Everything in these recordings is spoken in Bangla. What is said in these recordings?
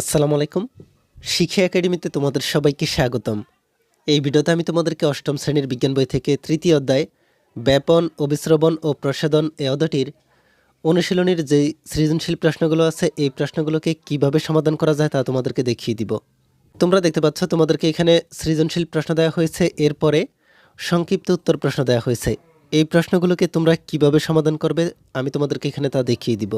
আসসালামু আলাইকুম। শিক্ষা একাডেমিতে তোমাদের সবাইকে স্বাগতম। এই ভিডিওতে আমি তোমাদেরকে অষ্টম শ্রেণির বিজ্ঞান বই থেকে তৃতীয় অধ্যায়, ব্যাপন, অবিশ্রবণ ও প্রসাদন এ অধ্যায়টির অনুশীলনীর যে সৃজনশীল প্রশ্নগুলো আছে, এই প্রশ্নগুলোকে কীভাবে সমাধান করা যায় তা তোমাদেরকে দেখিয়ে দিব। তোমরা দেখতে পাচ্ছ, তোমাদেরকে এখানে সৃজনশীল প্রশ্ন দেওয়া হয়েছে, এরপরে সংক্ষিপ্ত উত্তর প্রশ্ন দেওয়া হয়েছে। এই প্রশ্নগুলোকে তোমরা কীভাবে সমাধান করবে, আমি তোমাদেরকে এখানে তা দেখিয়ে দিব।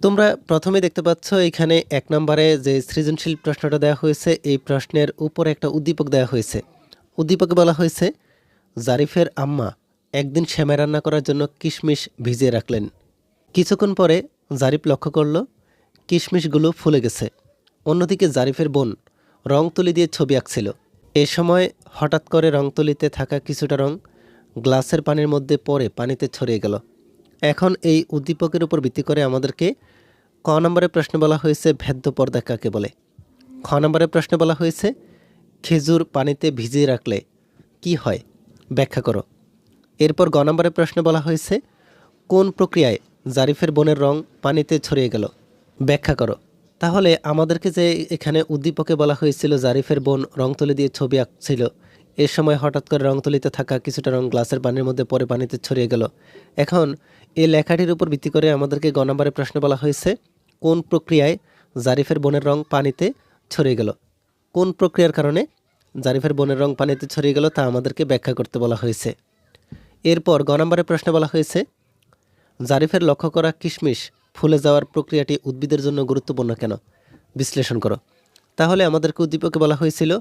তোমরা প্রথমে দেখতে পাচ্ছ এখানে এক নম্বরে যে সৃজনশীল প্রশ্নটা দেওয়া হয়েছে, এই প্রশ্নের উপর একটা উদ্দীপক দেওয়া হয়েছে। উদ্দীপকে বলা হয়েছে, জারিফের আম্মা একদিন শ্যামা রান্না করার জন্য কিশমিশ ভিজিয়ে রাখলেন। কিছুক্ষণ পরে জারিফ লক্ষ্য করল, কিশমিশগুলো ফুলে গেছে। অন্যদিকে জারিফের বোন রং তুলি দিয়ে ছবি আঁকছিল। এ সময় হঠাৎ করে রং তুলিতে থাকা কিছুটা রং গ্লাসের পানির মধ্যে পরে পানিতে ছড়িয়ে গেল। এখন এই উদ্দীপকের উপর ভিত্তি করে আমাদেরকে ক নম্বরের প্রশ্নে বলা হয়েছে, ভেদ্য পর্দা কাকে বলে? খ নম্বরের প্রশ্নে বলা হয়েছে, খেজুর পানিতে ভিজিয়ে রাখলে কি হয়? ব্যাখ্যা করো। এরপর গ নম্বরের প্রশ্নে বলা হয়েছে, কোন প্রক্রিয়ায় জারিফের বনের রং পানিতে ছড়িয়ে গেল? ব্যাখ্যা করো। তাহলে আমাদেরকে যে এখানে উদ্দীপকে বলা হয়েছিল, জারিফের বোন রং তুলি দিয়ে ছবি আঁকছিল, এ সময় হঠাৎ করে রং তুলিতে থাকা কিছুটা রং গ্লাসের পানির মধ্যে পরে পানিতে ছড়িয়ে গেল। এখন এই লেখাটির উপর ভিত্তি করে আমাদেরকে গ নম্বরের প্রশ্ন বলা হয়েছে কোন প্রক্রিয়ায় জারিফের বনের রং পানিতে ছড়িয়ে গেল? কোন প্রক্রিয়ার কারণে জারিফের বনের রং পানিতে ছড়িয়ে গেল তা আমাদেরকে ব্যাখ্যা করতে বলা হয়েছে। এরপর গ নম্বরের প্রশ্নে বলা হয়েছে, জারিফের লক্ষ্য করা কিশমিশ ফুলে যাওয়ার প্রক্রিয়াটি উদ্ভিদের জন্য গুরুত্বপূর্ণ কেন? বিশ্লেষণ করো। তাহলে আমাদেরকে উদ্দীপকে বলা হয়েছিল,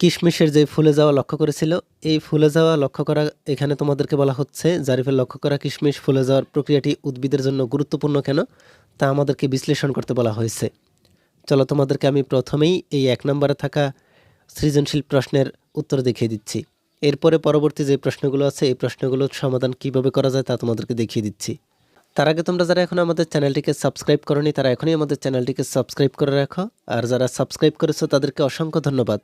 কিশমিশের যে ফুলে যাওয়া লক্ষ্য করেছিল, এই ফুলে যাওয়া লক্ষ্য করা, এখানে তোমাদেরকে বলা হচ্ছে, জারিফের লক্ষ্য করা কিশমিশ ফুলে যাওয়ার প্রক্রিয়াটি উদ্ভিদের জন্য গুরুত্বপূর্ণ কেন? তা আমাদেরকে বিশ্লেষণ করতে বলা হয়েছে। চলো তোমাদেরকে আমি প্রথমেই এই এক নম্বরে থাকা সৃজনশীল প্রশ্নের উত্তর দেখিয়ে দিচ্ছি। এরপরে পরবর্তী যে প্রশ্নগুলো আছে, এই প্রশ্নগুলোর সমাধান কীভাবে করা যায় তা তোমাদেরকে দেখিয়ে দিচ্ছি। তার আগে তোমরা যারা এখন আমাদের চ্যানেলটিকে সাবস্ক্রাইব করনি, তারা এখনই আমাদের চ্যানেলটিকে সাবস্ক্রাইব করে রাখো। আর যারা সাবস্ক্রাইব করেছ, তাদেরকে অসংখ্য ধন্যবাদ।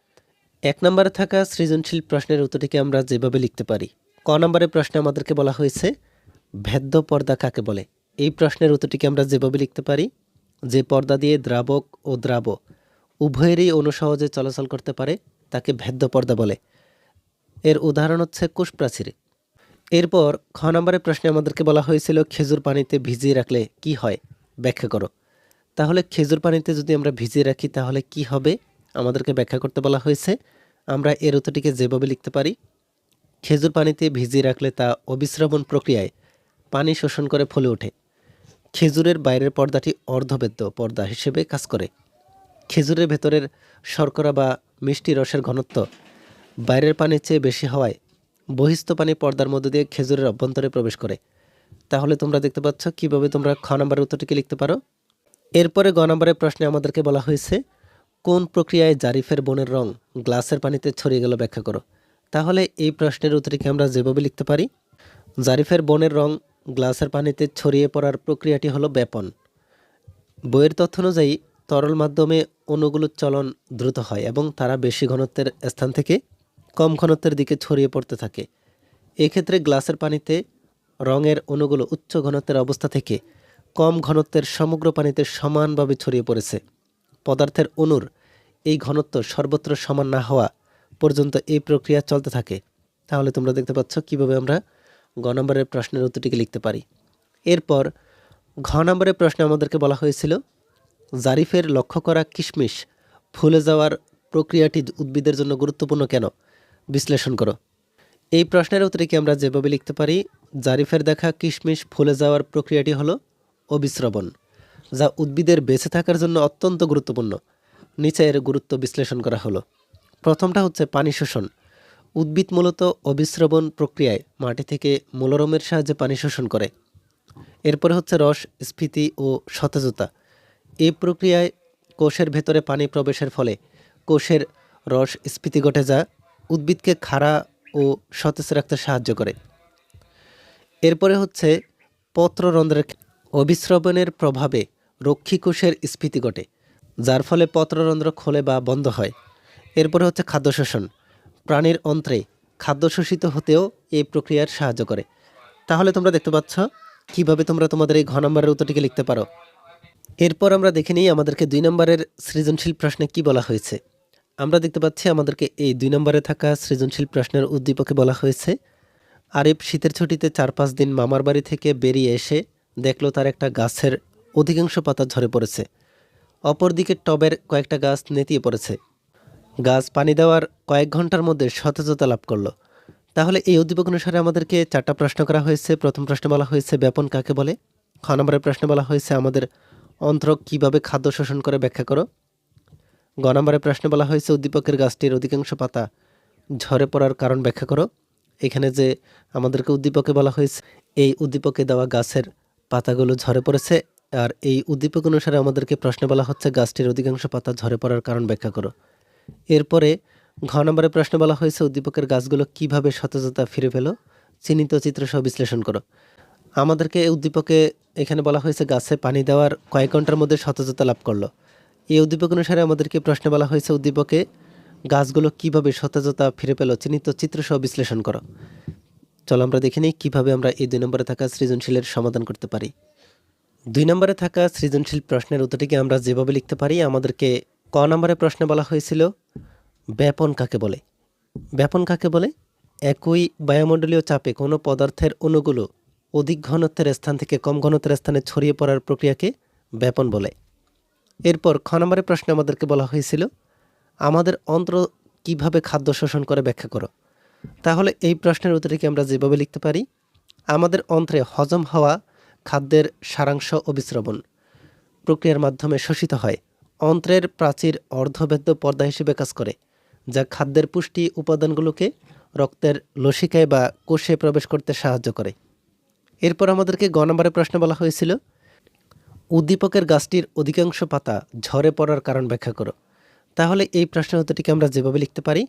এক নম্বরে থাকা সৃজনশীল প্রশ্নের উত্তরটিকে আমরা যেভাবে লিখতে পারি। ক নম্বরের প্রশ্নে আমাদেরকে বলা হয়েছে, ভেদ্য পর্দা কাকে বলে? এই প্রশ্নের উত্তরটিকে আমরা যেভাবে লিখতে পারি, যে পর্দা দিয়ে দ্রাবক ও দ্রাব উভয়েরই অনুসহজে চলাচল করতে পারে, তাকে ভেদ্য পর্দা বলে। এর উদাহরণ হচ্ছে কোষপ্রাচীর। এরপর খ নম্বরের প্রশ্নে আমাদেরকে বলা হয়েছিল, খেজুর পানিতে ভিজিয়ে রাখলে কি হয়? ব্যাখ্যা করো। তাহলে খেজুর পানিতে যদি আমরা ভিজিয়ে রাখি, তাহলে কি হবে? আমাদেরকে ব্যাখ্যা করতে বলা হয়েছে। আমরা এর উত্তরটিকে যেভাবে লিখতে পারি, খেজুর পানিতে ভিজিয়ে রাখলে তা অবিশ্রবণ প্রক্রিয়ায় পানি শোষণ করে ফলে ওঠে। খেজুরের বাইরের পর্দাটি অর্ধবেদ্য পর্দা হিসেবে কাজ করে। খেজুরের ভেতরের শর্করা বা মিষ্টি রসের ঘনত্ব বাইরের পানির চেয়ে বেশি হওয়ায় বহিস্থ পানি পর্দার মধ্য দিয়ে খেজুরের অভ্যন্তরে প্রবেশ করে। তাহলে তোমরা দেখতে পাচ্ছ কীভাবে তোমরা খ নম্বরের উত্তরটিকে লিখতে পারো। এরপরে গ নম্বরের প্রশ্নে আমাদেরকে বলা হয়েছে, কোন প্রক্রিয়ায় জারিফের বনের রং গ্লাসের পানিতে ছড়িয়ে গেল ব্যাখ্যা করো। তাহলে এই প্রশ্নের উত্তরটিকে আমরা যেভাবে লিখতে পারি, জারিফের বনের রং গ্লাসের পানিতে ছড়িয়ে পড়ার প্রক্রিয়াটি হলো ব্যাপন। বইয়ের তথ্য অনুযায়ী, তরল মাধ্যমে অণুগুলোর চলন দ্রুত হয় এবং তারা বেশি ঘনত্বের স্থান থেকে কম ঘনত্বের দিকে ছড়িয়ে পড়তে থাকে। এক্ষেত্রে গ্লাসের পানিতে রঙের অণুগুলো উচ্চ ঘনত্বের অবস্থা থেকে কম ঘনত্বের সমগ্র পানিতে সমানভাবে ছড়িয়ে পড়েছে। পদার্থের অণুর এই ঘনত্ব সর্বত্র সমান না হওয়া পর্যন্ত এই প্রক্রিয়া চলতে থাকে। তাহলে তোমরা দেখতে পাচ্ছ কীভাবে আমরা গ নম্বরের প্রশ্নের উত্তরটিকে লিখতে পারি। এরপর ঘ নম্বরের প্রশ্নে আমাদেরকে বলা হয়েছিল, জারিফের লক্ষ্য করা কিশমিশ ফুলে যাওয়ার প্রক্রিয়াটি উদ্ভিদের জন্য গুরুত্বপূর্ণ কেন? বিশ্লেষণ করো। এই প্রশ্নের উত্তরে আমরা যেভাবে লিখতে পারি, জারিফের দেখা কিশমিশ ফুলে যাওয়ার প্রক্রিয়াটি হলো অবিশ্রবণ যা উদ্ভিদের বেঁচে থাকার জন্য অত্যন্ত গুরুত্বপূর্ণ। নিচে এর গুরুত্ব বিশ্লেষণ করা হলো। প্রথমটা হচ্ছে পানি শোষণ। উদ্ভিদ মূলত অবিশ্রবণ প্রক্রিয়ায় মাটি থেকে মূলরমের সাহায্যে পানি শোষণ করে। এরপরে হচ্ছে রস, স্ফীতি ও সতেজতা। এই প্রক্রিয়ায় কোষের ভেতরে পানি প্রবেশের ফলে কোষের রস, স্ফীতি ঘটে যা উদ্ভিদকে খাড়া ও সতেজ রাখতে সাহায্য করে। এরপরে হচ্ছে পত্ররন্ধ্রের অবিশ্রবণের প্রভাবে রক্ষী কোষের স্ফীতি ঘটে, যার ফলে পত্ররন্ধ্র খোলে বা বন্ধ হয়। এরপরে হচ্ছে খাদ্য শোষণ প্রাণীর অন্ত্রে খাদ্য শোষিত হতেও এই প্রক্রিয়ার সাহায্য করে। তাহলে তোমরা দেখতে পাচ্ছ কীভাবে তোমরা তোমাদের এই ঘ নম্বরের উত্তরটিকে লিখতে পারো। এরপর আমরা দেখে নিই আমাদেরকে দুই নম্বরের সৃজনশীল প্রশ্নে কি বলা হয়েছে। আমরা দেখতে পাচ্ছি আমাদেরকে এই দুই নম্বরে থাকা সৃজনশীল প্রশ্নের উদ্দীপকে বলা হয়েছে। আরিফ শীতের ছুটিতে চার পাঁচ দিন মামার বাড়ি থেকে বেরিয়ে এসে দেখল তার একটা গাছের অধিকাংশ পাতা ঝরে পড়েছে। অপরদিকে টবের কয়েকটা গাছ নেতিয়ে পড়েছে। গাছ পানি দেওয়ার কয়েক ঘণ্টার মধ্যে সতেজতা লাভ করল। তাহলে এই উদ্দীপক অনুসারে আমাদেরকে চারটা প্রশ্ন করা হয়েছে। প্রথম প্রশ্ন বলা হয়েছে, ব্যাপন কাকে বলে? খ নম্বরের প্রশ্নে বলা হয়েছে, আমাদের অন্ত্রক কীভাবে খাদ্য শোষণ করে ব্যাখ্যা করো? গ নম্বরের প্রশ্নে বলা হয়েছে, উদ্দীপকের গাছটির অধিকাংশ পাতা ঝরে পড়ার কারণ ব্যাখ্যা করো। এখানে যে আমাদেরকে উদ্দীপকে বলা হয়েছে, এই উদ্দীপকে দেওয়া গাছের পাতাগুলো ঝরে পড়েছে, আর এই উদ্দীপক অনুসারে আমাদেরকে প্রশ্নে বলা হচ্ছে, গাছটির অধিকাংশ পাতা ঝরে পড়ার কারণ ব্যাখ্যা করো। এরপরে ঘ নম্বরের প্রশ্নে বলা হয়েছে, উদ্দীপকের গাছগুলো কীভাবে সতেজতা ফিরে পেল? চিহ্নিত চিত্র চিত্রসহ বিশ্লেষণ করো। আমাদেরকে উদ্দীপকে এখানে বলা হয়েছে, গাছে পানি দেওয়ার কয়েক ঘণ্টার মধ্যে সতেজতা লাভ করল। এই উদ্দীপক অনুসারে আমাদেরকে প্রশ্নে বলা হয়েছে, উদ্দীপকে গাছগুলো কীভাবে সতেজতা ফিরে পেল? চিহ্নিত চিত্রসহ বিশ্লেষণ করো। চলো আমরা দেখে নিই কীভাবে আমরা এই দুই নম্বরে থাকা সৃজনশীলের সমাধান করতে পারি। দুই নম্বরে থাকা সৃজনশীল প্রশ্নের উত্তরটিকে আমরা যেভাবে লিখতে পারি, আমাদেরকে ক নম্বরে প্রশ্নে বলা হয়েছিল, ব্যাপন কাকে বলে? ব্যাপন কাকে বলে? একই বায়ুমণ্ডলীয় চাপে কোনো পদার্থের অণুগুলো অধিক ঘনত্বের স্থান থেকে কম ঘনত্বের স্থানে ছড়িয়ে পড়ার প্রক্রিয়াকে ব্যাপন বলে। এরপর খ নম্বরের প্রশ্নে আমাদেরকে বলা হয়েছিল, আমাদের অন্ত্র কীভাবে খাদ্য শোষণ করে ব্যাখ্যা করো? তাহলে এই প্রশ্নের উত্তরটিকে আমরা যেভাবে লিখতে পারি? আমাদের অন্ত্রে হজম হওয়া খাদ্যের সারাংশ অবিশ্রবণ প্রক্রিয়ার মাধ্যমে শোষিত হয়। অন্ত্রের প্রাচীর অর্ধবেদ্য পর্দা হিসেবে কাজ করে, যা খাদ্যের পুষ্টি উপাদানগুলোকে রক্তের লসিকায় বা কোষে প্রবেশ করতে সাহায্য করে। এরপর আমাদেরকে গ নম্বরের প্রশ্ন বলা হয়েছিল, উদ্দীপকের গাছটির অধিকাংশ পাতা ঝরে পড়ার কারণ ব্যাখ্যা করো। তাহলে এই প্রশ্নের উত্তরটিকে আমরা যেভাবে লিখতে পারি,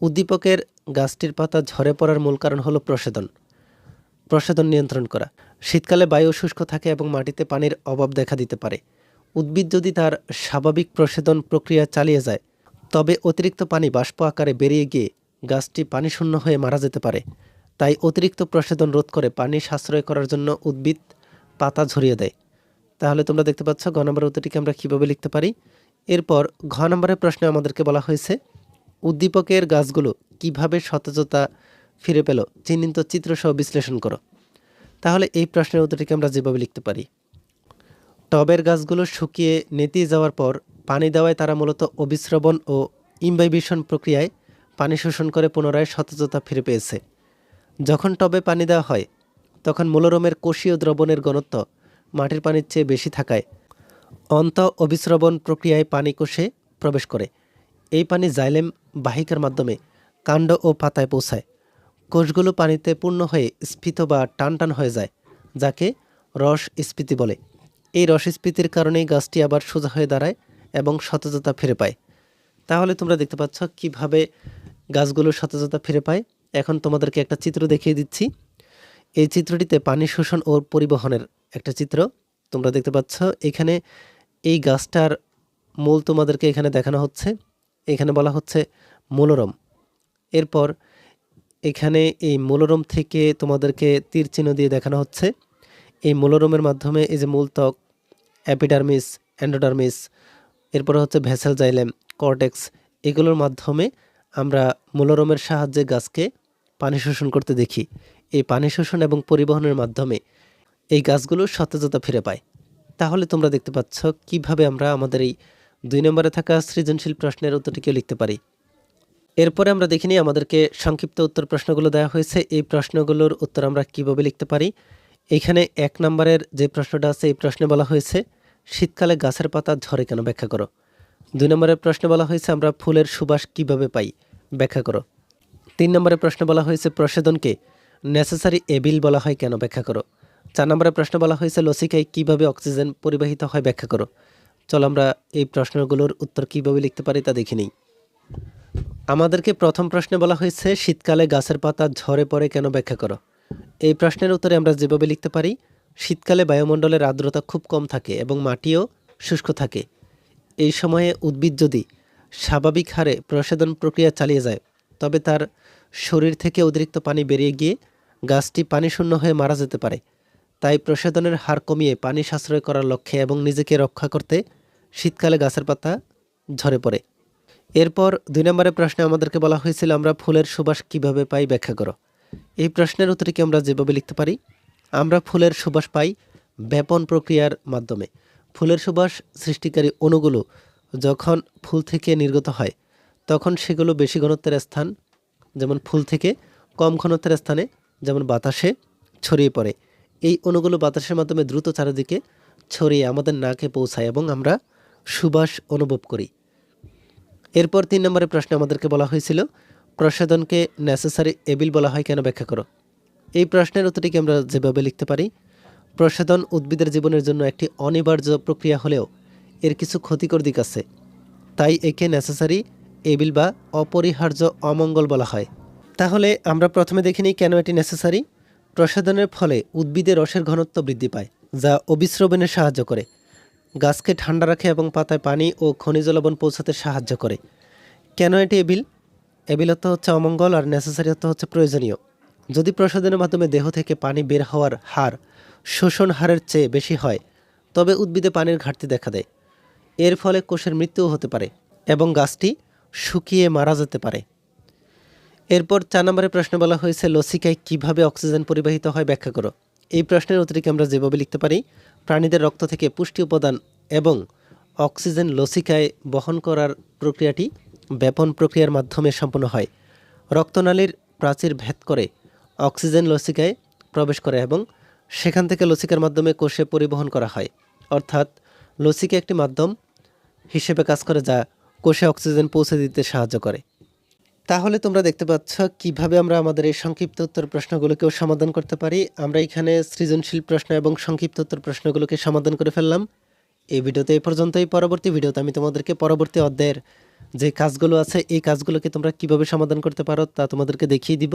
উদ্দীপকের গাছটির পাতা ঝরে পড়ার মূল কারণ হলো প্রসেদন প্রসেদন নিয়ন্ত্রণ করা। শীতকালে বায়ু শুষ্ক থাকে এবং মাটিতে পানির অভাব দেখা দিতে পারে। উদ্ভিদ যদি তার স্বাভাবিক প্রসেদন প্রক্রিয়া চালিয়ে যায়, তবে অতিরিক্ত পানি বাষ্প আকারে বেরিয়ে গিয়ে গাছটি পানিশূন্য হয়ে মারা যেতে পারে। তাই অতিরিক্ত প্রসেদন রোধ করে পানি সাশ্রয় করার জন্য উদ্ভিদ পাতা ঝরিয়ে দেয়। তাহলে তোমরা দেখতে পাচ্ছ ঘ নম্বরের উত্তরটিকে আমরা কীভাবে লিখতে পারি? এরপর ঘ নম্বরের প্রশ্নে আমাদেরকে বলা হয়েছে, উদ্দীপকের গাছগুলো কীভাবে সতেজতা ফিরে পেল? চিহ্নিত চিত্রসহ বিশ্লেষণ করো। তাহলে এই প্রশ্নের উত্তরটিকে আমরা যেভাবে লিখতে পারি টবের গাছগুলো শুকিয়ে নেতিয়ে যাওয়ার পর পানি দেওয়ায় তারা মূলত অবিশ্রবণ ও ইম্বাইবেশন প্রক্রিয়ায় পানি শোষণ করে পুনরায় সতেজতা ফিরে পেয়েছে। যখন টবে পানি দেওয়া হয়, তখন মূলরোমের কোষীয় দ্রবণের ঘনত্ব মাটির পানির চেয়ে বেশি থাকায় অন্ত অবিশ্রবণ প্রক্রিয়ায় পানি কোষে প্রবেশ করে। এই পানি জাইলেম বাহিকার মাধ্যমে কাণ্ড ও পাতায় পৌঁছায়। কোষগুলো পানিতে পূর্ণ হয়ে স্ফীত বা টান টান হয়ে যায়, যাকে রস স্ফীতি বলে। এই রস স্ফীতির কারণেই গাছটি আবার সোজা হয়ে দাঁড়ায় এবং সতেজতা ফিরে পায়। তাহলে তোমরা দেখতে পাচ্ছ কীভাবে গাছগুলো সতেজতা ফিরে পায়। এখন তোমাদেরকে একটা চিত্র দেখিয়ে দিচ্ছি। এই চিত্রটিতে পানি শোষণ ও পরিবহনের একটা চিত্র। তোমরা দেখতে পাচ্ছ এখানে এই গাছটার মূল তোমাদেরকে এখানে দেখানো হচ্ছে। এখানে বলা হচ্ছে মনোরম এরপর এখানে এই মনোরম থেকে তোমাদেরকে তীর চিহ্ন দিয়ে দেখানো হচ্ছে। এই মনোরমের মাধ্যমে এই যে মূল ত্বক অ্যাপিডার্মিস অ্যান্ডোডার্মিস এরপরে হচ্ছে ভেসেল জাইলেম, কর্টেক্স, এগুলোর মাধ্যমে আমরা মূলরমের সাহায্যে গাছকে পানি শোষণ করতে দেখি। এই পানি শোষণ এবং পরিবহনের মাধ্যমে এই গাছগুলো সতেজতা ফিরে পায়। তাহলে তোমরা দেখতে পাচ্ছ কীভাবে আমরা আমাদের এই দুই নম্বরে থাকা সৃজনশীল প্রশ্নের উত্তরটিকে লিখতে পারি। এরপরে আমরা দেখিনি আমাদেরকে সংক্ষিপ্ত উত্তর প্রশ্নগুলো দেওয়া হয়েছে। এই প্রশ্নগুলোর উত্তর আমরা কীভাবে লিখতে পারি? এখানে এক নম্বরের যে প্রশ্নটা আছে, এই প্রশ্নে বলা হয়েছে শীতকালে গাছের পাতা ঝরে কেন ব্যাখ্যা করো? দুই নম্বরের প্রশ্নে বলা হয়েছে, আমরা ফুলের সুবাস কীভাবে পাই? ব্যাখ্যা করো। তিন নম্বরের প্রশ্ন বলা হয়েছে প্রসেদনকে নেসেসারি এবিল বলা হয় কেন? ব্যাখ্যা করো। চার নম্বরের প্রশ্ন বলা হয়েছে, লসিকায় কীভাবে অক্সিজেন পরিবাহিত হয়? ব্যাখ্যা করো। চলো আমরা এই প্রশ্নগুলোর উত্তর কীভাবে লিখতে পারি তা দেখে নিই। আমাদেরকে প্রথম প্রশ্নে বলা হয়েছে, শীতকালে গাছের পাতা ঝরে পড়ে কেন? ব্যাখ্যা করো। এই প্রশ্নের উত্তরে আমরা যেভাবে লিখতে পারি শীতকালে বায়ুমণ্ডলের আর্দ্রতা খুব কম থাকে এবং মাটিও শুষ্ক থাকে। এই সময়ে উদ্ভিদ যদি স্বাভাবিক হারে প্রসাদন প্রক্রিয়া চালিয়ে যায়, তবে তার শরীর থেকে অতিরিক্ত পানি বেরিয়ে গিয়ে গাছটি পানি শূন্য হয়ে মারা যেতে পারে। তাই প্রসাধনের হার কমিয়ে পানি সাশ্রয় করার লক্ষ্যে এবং নিজেকে রক্ষা করতে শীতকালে গাছের পাতা ঝরে পড়ে। এরপর দুই নম্বরের প্রশ্নে আমাদেরকে বলা হয়েছিল, আমরা ফুলের সুবাস কীভাবে পাই ব্যাখ্যা করো। এই প্রশ্নের উত্তরে কি আমরা যেভাবে লিখতে পারি? আমরা ফুলের সুবাস পাই ব্যাপন প্রক্রিয়ার মাধ্যমে। ফুলের সুবাস সৃষ্টিকারী অণুগুলো যখন ফুল থেকে নির্গত হয়, তখন সেগুলো বেশি ঘনত্বের স্থান, যেমন ফুল থেকে কম ঘনত্বের স্থানে, যেমন বাতাসে, ছড়িয়ে পড়ে। এই অণুগুলো বাতাসের মাধ্যমে দ্রুত চারিদিকে ছড়িয়ে আমাদের নাকে পৌঁছায় এবং আমরা সুবাস অনুভব করি। এরপর তিন নম্বরের প্রশ্নে আমাদেরকে বলা হয়েছিল, প্রসাধনকে নেসেসারি এবিল বলা হয় কেন ব্যাখ্যা করো? এই প্রশ্নের উত্তরটিকে আমরা যেভাবে লিখতে পারি, প্রসাধন উদ্ভিদের জীবনের জন্য একটি অনিবার্য প্রক্রিয়া হলেও এর কিছু ক্ষতিকর দিক আছে। তাই একে নেসেসারি এবিল বা অপরিহার্য অমঙ্গল বলা হয়। তাহলে আমরা প্রথমে দেখে নিই কেন এটি নেসেসারি প্রসাধনের ফলে উদ্ভিদের রসের ঘনত্ব বৃদ্ধি পায়, যা অবিশ্রবণে সাহায্য করে। গাছকে ঠান্ডা রাখে এবং পাতায় পানি ও খনিজ লবণ পৌঁছাতে সাহায্য করে। কেন এটি এবিল এবিল অর্থ হচ্ছে অমঙ্গল আর নেসেসারি হচ্ছে প্রয়োজনীয়। যদি প্রসাধনের মাধ্যমে দেহ থেকে পানি বের হওয়ার হার শোষণ হারের চেয়ে বেশি হয়, তবে উদ্ভিদে পানির ঘাটতি দেখা দেয়। এর ফলে কোষের মৃত্যুও হতে পারে এবং গাছটি শুকিয়ে মারা যেতে পারে। এরপর চার নম্বরের প্রশ্নে বলা হয়েছে, লসিকায় কীভাবে অক্সিজেন পরিবাহিত হয় ব্যাখ্যা করো। এই প্রশ্নের অতিরিক্ত আমরা যেভাবে লিখতে পারি, প্রাণীদের রক্ত থেকে পুষ্টি উপাদান এবং অক্সিজেন লসিকায় বহন করার প্রক্রিয়াটি ব্যাপন প্রক্রিয়ার মাধ্যমে সম্পন্ন হয়। রক্তনালীর প্রাচীর ভেদ করে অক্সিজেন লসিকায় প্রবেশ করে এবং সেখান থেকে লসিকার মাধ্যমে কোষে পরিবহন করা হয়। অর্থাৎ লসিকা একটি মাধ্যম হিসেবে কাজ করে যা কোষে অক্সিজেন পৌঁছে দিতে সাহায্য করে। তাহলে তোমরা দেখতে পাচ্ছ কীভাবে আমরা আমাদের এই সংক্ষিপ্ত উত্তর প্রশ্নগুলোকেও সমাধান করতে পারি। আমরা এখানে সৃজনশীল প্রশ্ন এবং সংক্ষিপ্ত উত্তর প্রশ্নগুলোকে সমাধান করে ফেললাম। এই ভিডিওতে এই পর্যন্তই। পরবর্তী ভিডিওতে আমি তোমাদেরকে পরবর্তী অধ্যায়ের যে কাজগুলো আছে, এই কাজগুলোকে তোমরা কীভাবে সমাধান করতে পারো তা তোমাদেরকে দেখিয়ে দিব।